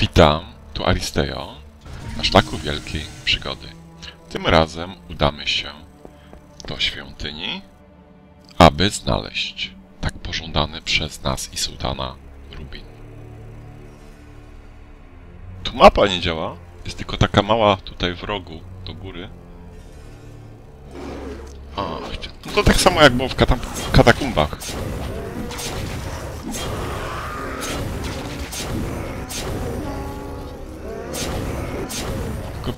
Witam, tu Aristeo na szlaku wielkiej przygody. Tym razem udamy się do świątyni, aby znaleźć tak pożądany przez nas i sułtana Rubin. Tu mapa nie działa, jest tylko taka mała tutaj w rogu do góry. A, no to tak samo jak było w kata- katakumbach.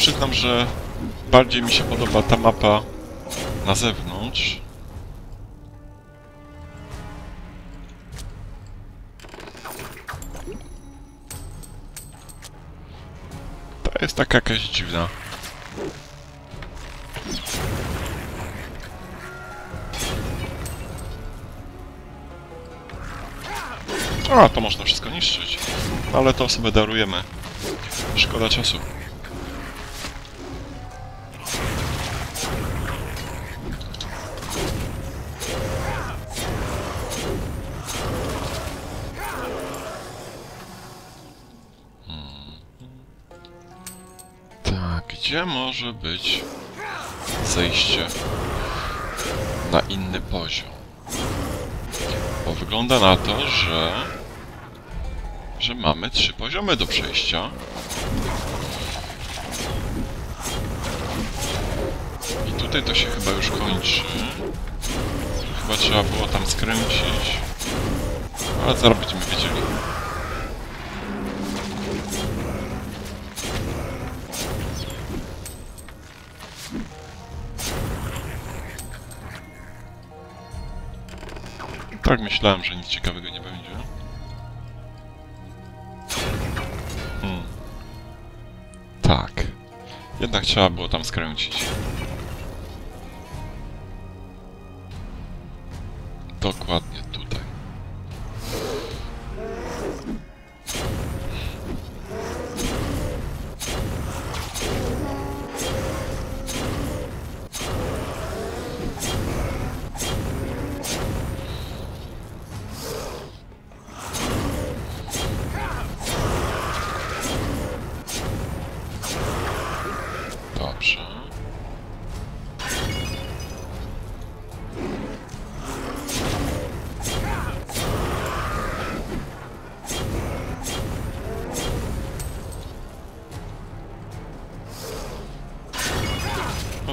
Przyznam, że bardziej mi się podoba ta mapa na zewnątrz. Ta jest taka jakaś dziwna. A, to można wszystko niszczyć. Ale to sobie darujemy. Szkoda czasu. Gdzie może być zejście na inny poziom? Bo wygląda na to, że że mamy trzy poziomy do przejścia. I tutaj to się chyba już kończy. Chyba trzeba było tam skręcić. Ale zaraz będziemy wiedzieli. Tak myślałem, że nic ciekawego nie będzie. Hmm. Tak. Jednak trzeba było tam skręcić.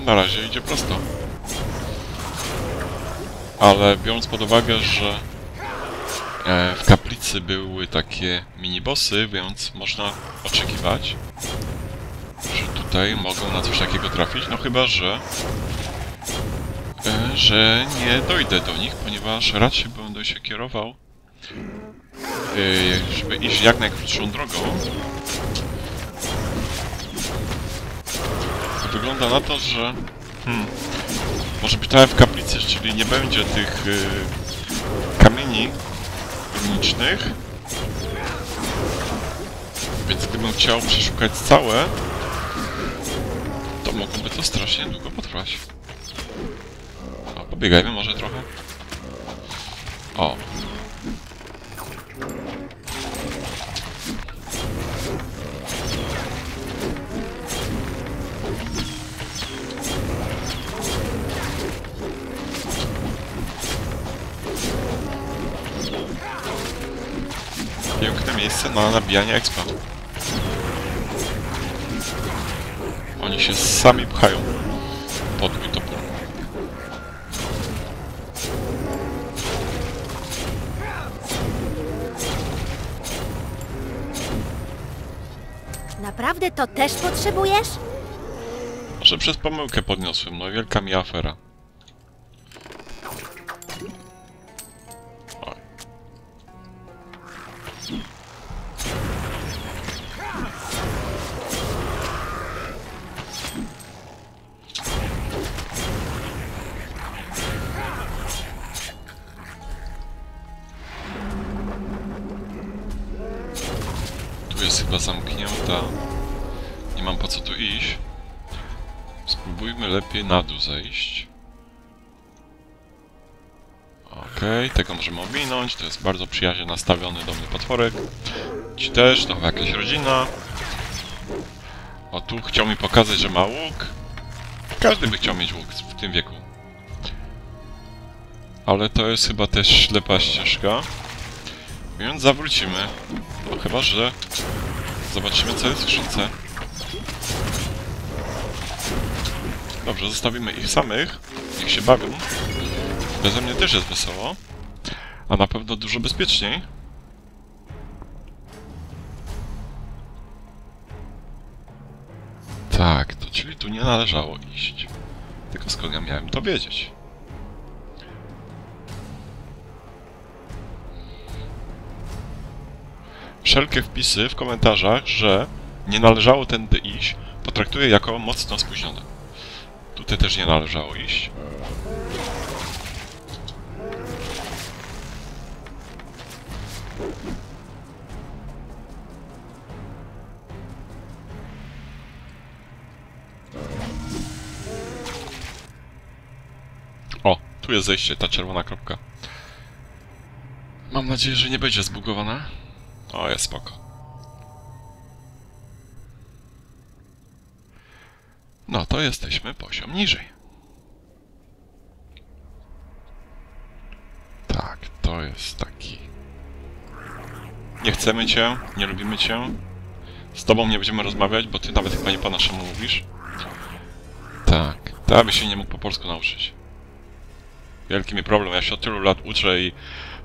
Na razie idzie prosto. Ale biorąc pod uwagę, że e, w kaplicy były takie minibossy, więc można oczekiwać, że tutaj mogą na coś takiego trafić, no chyba, że e, że nie dojdę do nich, ponieważ raczej będę się kierował e, żeby iść jak najkrótszą drogą. Wygląda na to, że hmm, może jak w kaplicy, czyli nie będzie tych e, kamieni runicznych. Więc gdybym chciał przeszukać całe, to mogłoby to strasznie długo potrwać. A pobiegajmy może trochę. O. miejsce na nabijanie expa. Oni się sami pchają pod mój topór. Naprawdę to też potrzebujesz? Może przez pomyłkę podniosłem, no wielka mi afera. Zejść. Okej, tego możemy ominąć. To jest bardzo przyjaźnie nastawiony do mnie potworek. Ci też, to chyba jakaś rodzina. O, tu chciał mi pokazać, że ma łuk. Każdy by chciał mieć łuk w tym wieku. Ale to jest chyba też ślepa ścieżka. Więc zawrócimy. No chyba, że zobaczymy co jest w skrzynce. Dobrze, zostawimy ich samych. Niech się bawią. Beze mnie też jest wesoło. A na pewno dużo bezpieczniej. Tak, to czyli tu nie należało iść. Tylko skąd ja miałem to wiedzieć? Wszelkie wpisy w komentarzach, że nie należało tędy iść, potraktuję jako mocno spóźnione. Tutaj też nie należało iść. O, tu jest zejście, ta czerwona kropka. Mam nadzieję, że nie będzie zbugowana. O, jest spoko. No to jesteśmy poziom niżej. Tak, to jest taki... Nie chcemy cię, nie lubimy cię. Z tobą nie będziemy rozmawiać, bo ty nawet chyba nie po naszemu mówisz. Tak, to aby się nie mógł po polsku nauczyć. Wielki mi problem, ja się od tylu lat uczę i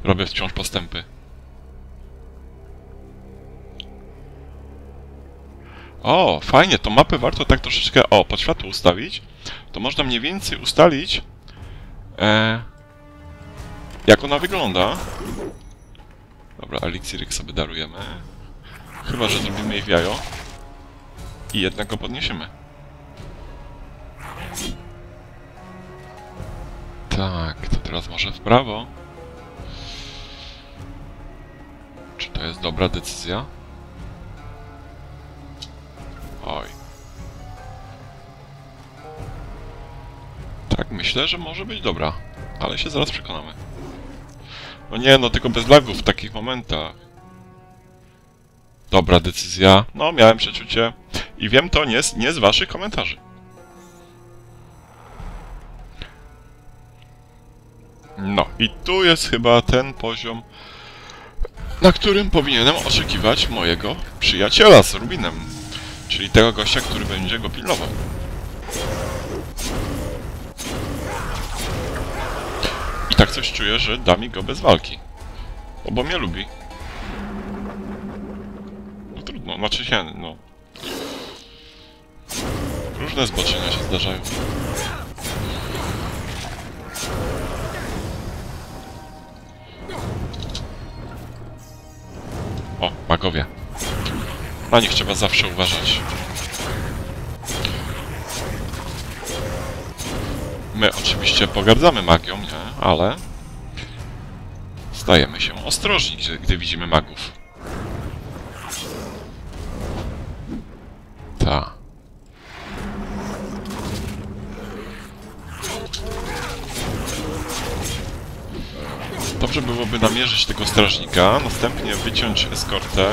robię wciąż postępy. O, fajnie, to mapę warto tak troszeczkę, o, pod światło ustawić. To można mniej więcej ustalić, e, jak ona wygląda. Dobra, eliksiryk sobie darujemy. Chyba, że zrobimy jej w jajo. I jednego podniesiemy. Tak, to teraz może w prawo. Czy to jest dobra decyzja? Tak, myślę, że może być dobra. Ale się zaraz przekonamy. No nie, no tylko bez lagów w takich momentach. Dobra decyzja. No, miałem przeczucie. I wiem to nie z, nie z waszych komentarzy. No, i tu jest chyba ten poziom, na którym powinienem oczekiwać mojego przyjaciela z Rubinem. Czyli tego gościa, który będzie go pilnował. Tak coś czuję, że da mi go bez walki. Bo, bo mnie lubi. No trudno, znaczy się, no. Różne zboczenia się zdarzają. O, magowie. Na nich trzeba zawsze uważać. My oczywiście pogardzamy magią, nie? Ale... Stajemy się ostrożni, gdy, widzimy magów. Ta. Dobrze byłoby namierzyć tego strażnika, następnie wyciąć eskortę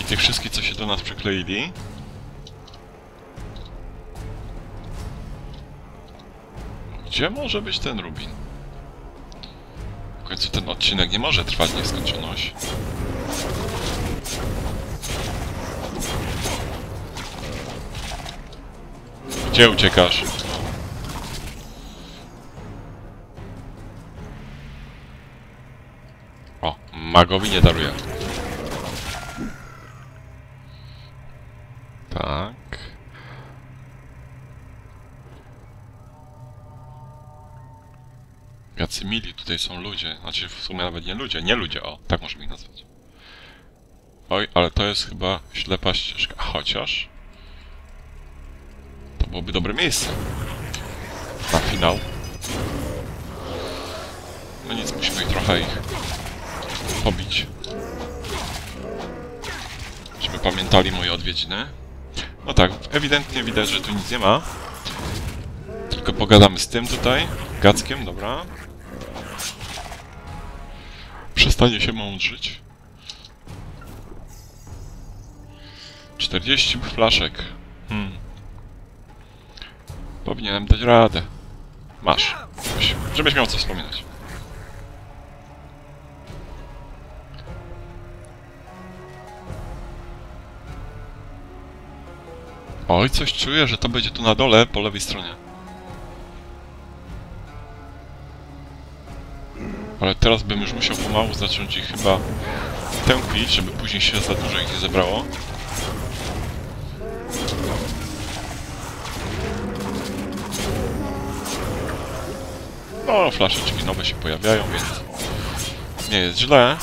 i tych wszystkich, co się do nas przykleili. Gdzie może być ten Rubin? W końcu ten odcinek nie może trwać nieskończoność. Gdzie uciekasz? O, magowi nie daruję. Jacy mili tutaj są ludzie. Znaczy w sumie nawet nie ludzie, nie ludzie, o, tak możemy ich nazwać. Oj, ale to jest chyba ślepa ścieżka. Chociaż... To byłoby dobre miejsce. Na finał. No nic, musimy trochę ich pobić. Żeby pamiętali moje odwiedziny. No tak, ewidentnie widać, że tu nic nie ma. Tylko pogadamy z tym tutaj. Gackiem, dobra. Przestanie się mądrzyć. 40 flaszek. Hmm. Powinienem dać radę. Masz. Żebyś, żebyś miał co wspominać. Oj, coś czuję, że to będzie tu na dole, po lewej stronie. Ale teraz bym już musiał pomału zacząć ich chyba tępić, żeby później się za dużo ich nie zebrało. No, flaszeczki nowe się pojawiają, więc nie jest źle.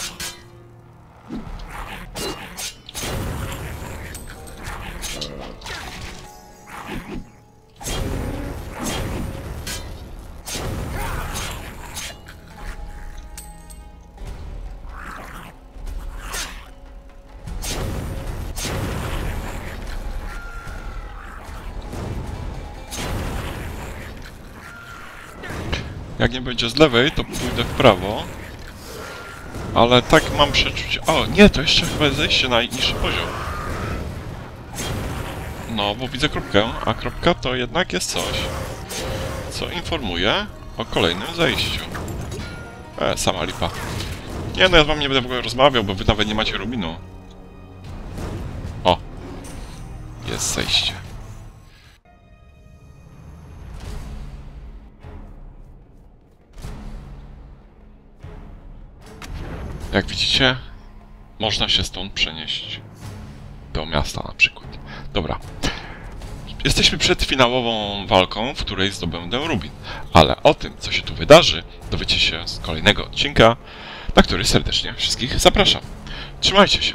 Jak nie będzie z lewej, to pójdę w prawo. Ale tak mam przeczucie... O, nie, to jeszcze chyba zejście na najniższy poziom. No, bo widzę kropkę, a kropka to jednak jest coś, co informuje o kolejnym zejściu. E, sama lipa. Nie, no ja z wami nie będę w ogóle rozmawiał, bo wy nawet nie macie rubinu. O! Jest zejście. Jak widzicie, można się stąd przenieść do miasta na przykład. Dobra. Jesteśmy przed finałową walką, w której zdobędę Rubin. Ale o tym, co się tu wydarzy, dowiecie się z kolejnego odcinka, na który serdecznie wszystkich zapraszam. Trzymajcie się.